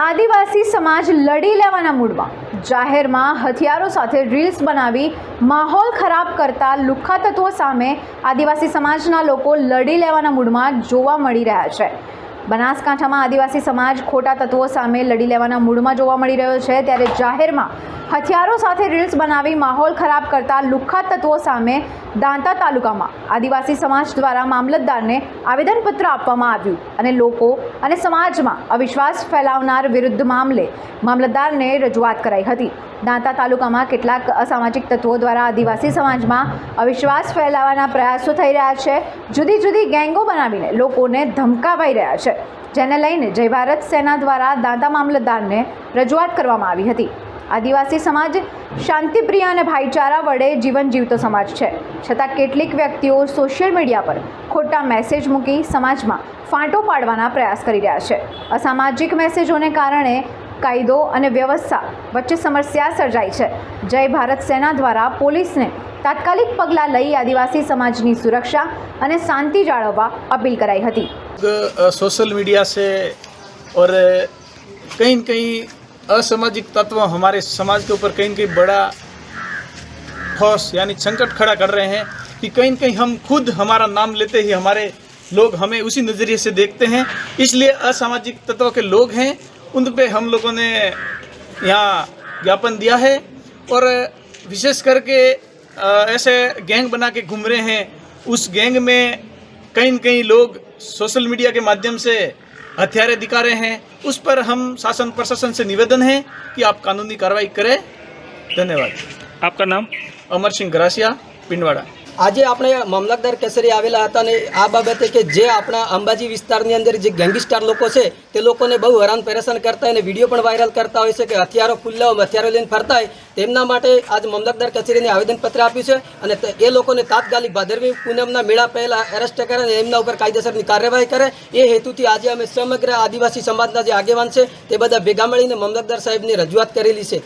આદિવાસી સમાજ લડી લેવાના મૂડમાં. જાહેરમાં હથિયારો સાથે રીલ્સ બનાવી માહોલ ખરાબ કરતા લુખ્ખા તત્વો સામે આદિવાસી સમાજના લોકો લડી લેવાના મૂડમાં જોવા મળી રહ્યા છે. બનાસકાંઠામાં આદિવાસી સમાજ ખોટા તત્વો સામે લડી લેવાના મૂડમાં જોવા મળી રહ્યો છે, ત્યારે જાહેરમાં હથિયારો સાથે રીલ્સ બનાવી માહોલ ખરાબ કરતા લુખ્ખા તત્વો સામે દાંતા તાલુકામાં આદિવાસી સમાજ દ્વારા મામલતદારને આવેદનપત્ર આપવામાં આવ્યું અને લોકો અને સમાજમાં અવિશ્વાસ ફેલાવનાર વિરુદ્ધ મામલે મામલતદારને રજૂઆત કરાઈ હતી. દાંતા તાલુકામાં કેટલાક અસામાજિક તત્વો દ્વારા આદિવાસી સમાજમાં અવિશ્વાસ ફેલાવવાના પ્રયાસો થઈ રહ્યા છે. જુદી જુદી ગેંગો બનાવીને લોકોને ધમકાવાઈ રહ્યા છે. જેને લઈને જય ભારત સેના દ્વારા દાંતા મામલતદારને રજૂઆત કરવામાં આવી હતી. આદિવાસી સમાજ શાંતિપ્રિય અને ભાઈચારા વડે જીવન જીવતો સમાજ છે. છતાં કેટલીક વ્યક્તિઓ સોશિયલ મીડિયા પર ખોટા મેસેજ મૂકી સમાજમાં ફાંટો પાડવાના પ્રયાસ કરી રહ્યા છે. અસામાજિક મેસેજોને કારણે કાયદો અને વ્યવસ્થા વચ્ચે સમસ્યા સર્જાઈ છે જય ભારત સેના દ્વારા પોલીસને તાત્કાલિક પગલાં લઈ આદિવાસી સમાજની સુરક્ષા અને શાંતિ જાળવવા અપીલ કરાઈ હતી अ, सोशल मीडिया से और कहीं न कहीं असामाजिक तत्व हमारे समाज के ऊपर कहीं न कहीं बड़ा ठोस यानी संकट खड़ा कर रहे हैं कि कहीं न कहीं हम खुद हमारा नाम लेते ही हमारे लोग हमें उसी नज़रिए से देखते हैं इसलिए असामाजिक तत्व के लोग हैं उन पे हम लोगों ने यहाँ ज्ञापन दिया है और विशेष करके ऐसे गैंग बना के घूम रहे हैं। उस गैंग में कहीं न कहीं लोग सोशल मीडिया के माध्यम से हथियारे दिखा रहे हैं। उस पर हम शासन प्रशासन से निवेदन है कि आप कानूनी कार्रवाई करें। धन्यवाद। आपका नाम? अमर सिंह ग्रासिया पिंडवाड़ा। આજે આપણે મામલતદાર કચેરી આવેલા હતા અને આ બાબતે કે જે આપણા અંબાજી વિસ્તારની અંદર જે ગેંગસ્ટાર લોકો છે, તે લોકોને બહુ હેરાન પરેશાન કરતા અને વીડિયો પણ વાયરલ કરતા હોય છે કે હથિયારો ખુલ્લા હથિયારો લઈને ફરતા હોય, તેમના માટે આજ મામલતદાર કચેરીને આવેદનપત્ર આપ્યું છે અને એ લોકોને તાત્કાલિક ભાદરવી પૂનમના મેળા પહેલા એરેસ્ટ કરે અને એમના ઉપર કાયદેસરની કાર્યવાહી કરે. એ હેતુથી આજે અમે સમગ્ર આદિવાસી સમાજના જે આગેવાન છે, તે બધા ભેગા મળીને મામલતદાર સાહેબની રજૂઆત કરેલી છે.